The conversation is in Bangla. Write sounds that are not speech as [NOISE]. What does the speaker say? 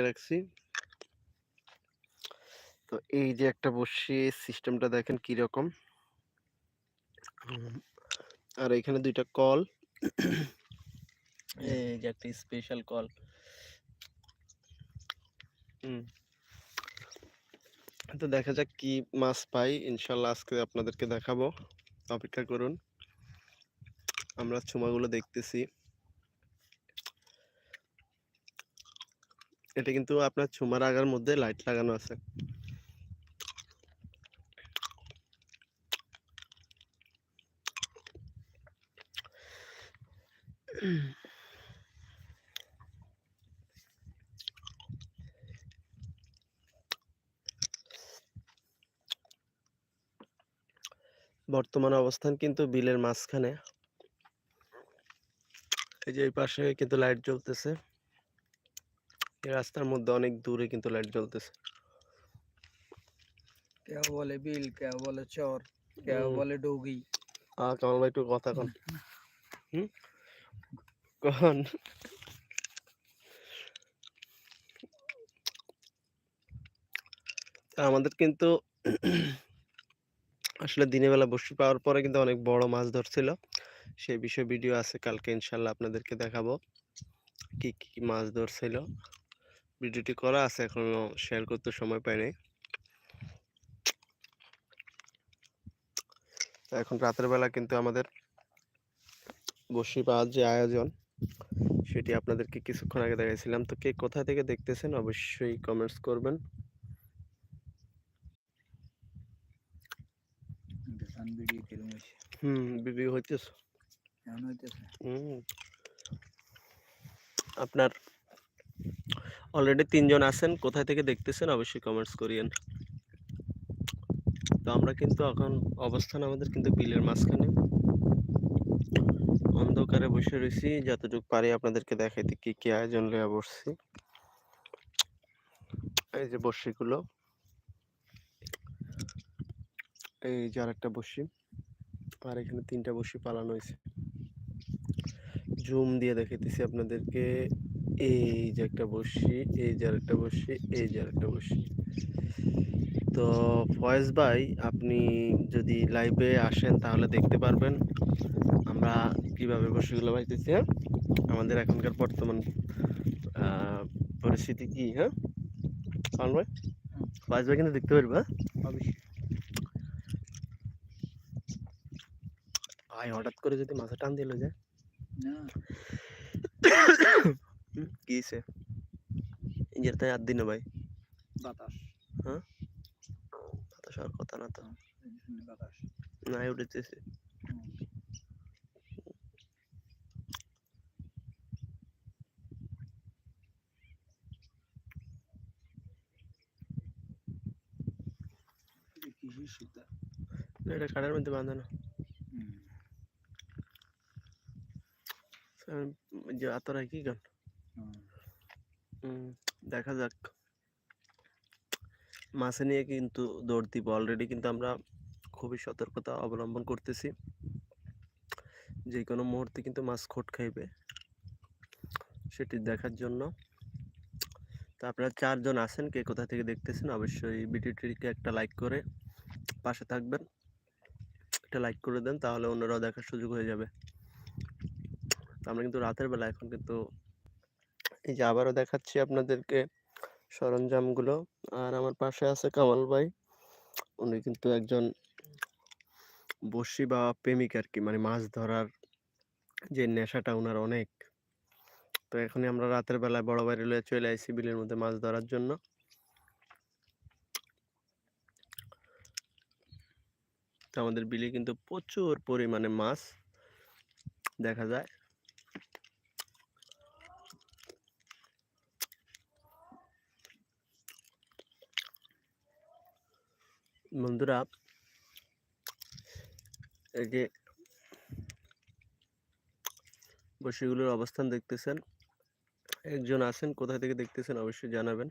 রাখছি। তো এই যে একটা বড়শি সিস্টেমটা দেখেন কীরকম। হুম, আর এখানে দুইটা কল। এই যে একটা স্পেশাল কল। হুম। তো দেখা যাক কি মাছ পাই। ইনশাআল্লাহ আজকে আপনাদেরকে দেখাবো। অপেক্ষা করুন। আমরা চুমাগুলো দেখতেছি। এটা কিন্তু আপনার ছুমার আগার মধ্যে লাইট লাগানো আছে। বর্তমান অবস্থান কিন্তু বিলের মাঝখানে। এই যে এই পাশে কিন্তু লাইট জ্বলতেছে। এই রাস্তার মধ্যে অনেক দূরে কিন্তু লাইট জ্বলতেছে। কেউ বলে বিল, কেউ বলে চর, কেউ বলে ডুগি। আ কামাল ভাই একটু কথা কন। হুম? কন। আমাদের কিন্তু আসলে দিনের বেলা বড়শি পাওয়ার পরে কিন্তু অনেক বড় মাছ ধরছিল। সেই বিষয়ে ভিডিও আছে কালকে ইনশাআল্লাহ আপনাদেরকে দেখাবো। কি, কি মাছ ধরছিল। ভিডিওটি করা আছে এখনও শেয়ার করতে সময় পাই নাই। এখন রাতের বেলা কিন্তু আমাদের বড়শি পাওয়ার যে আয়োজন সেটি আপনাদেরকে কিছুক্ষণ আগে দেখাইছিলাম। তো কে কোথা থেকে দেখতেছেন অবশ্যই কমেন্টস করবেন। হুম, হইতেছে। হুম। আপনার অলরেডি তিনজন আছেন। কোথায় থেকে দেখতেছেন অবশ্যই কমেন্টস করিয়েন। তো আমরা কিন্তু এখন অবস্থান আমাদের কিন্তু বিলের মাঝখানে। অন্ধকারে বসে রয়েছি যতটুকু পারি আপনাদেরকে দেখাইতে কি, কি আয়োজন লইয়া বসছি। এই যে বড়শিগুলো। এই যে আরেকটা বড়শি। আর এখানে ৩ টা বড়শি পালানো হয়েছে জুম দিয়ে দেখাইতেছি আপনাদেরকে। এই যে একটা বড়শি, এই যে আরেকটা বড়শি, এই যে আরেকটা বড়শি। তো ফয়েজ ভাই আপনি যদি লাইভে আসেন তাহলে দেখতে পারবেন আমরা কীভাবে বড়শিগুলো বাইতেছি, হ্যাঁ? আমাদের এখনকার বর্তমান পরিস্থিতি কি, হ্যাঁ? কামাল ভাই? ফয়েজ ভাই কিন্তু দেখতে পারবে, হ্যাঁ? ভাই হঠাৎ করে যদি মাথা টান দিয়ে লয়ে যায়? না। [COUGHS] হুম, কি হইছে? ইঞ্জিন তাই হাত দিন ভাই। বাতাস। হ্যাঁ? বাতাস হওয়ার কথা না তো। এই যে শুনি বাতাস। নাই উঠেতেছে। হুম। এটা কাটার মধ্যে বাঁধানো। যে আতরাই কি গান? দেখা যাক। মাছে নিয়ে কিন্তু দৌড় দিব। অলরেডি কিন্তু আমরা খুবই সতর্কতা অবলম্বন করতেছি। যে কোনো মুহূর্তে কিন্তু মাছ খোঁট খাইবে। সেটি দেখার জন্য। তো আপনারা ৪ জন আছেন। কে কোথা থেকে দেখতেছেন অবশ্যই ভিডিওটিকে একটা লাইক করে পাশে থাকবেন। একটা লাইক করে দেন, তাহলে অন্যরাও দেখার সুযোগ হয়ে যাবে। আমরা কিন্তু রাতের বেলা এখন কিন্তু এই যে আবারও দেখাচ্ছি আপনাদেরকে সরঞ্জামগুলো। আর আমার পাশে আছে কামাল ভাই। উনি কিন্তু একজন বড়শি বা প্রেমিক আর কি মানে মাছ ধরার যে নেশাটা উনার অনেক। তো এখনই আমরা রাতের বেলায় বড় ভাইরে লইয়া চলে আইছি বিলের মধ্যে মাছ ধরার জন্য। আমাদের বিলে কিন্তু প্রচুর পরিমাণে মাছ দেখা যায়। বন্ধুরা এই যে বসিগুলোর অবস্থান দেখতেছেন। একজন আছেন কোথা থেকে দেখতেছেন অবশ্যই জানাবেন।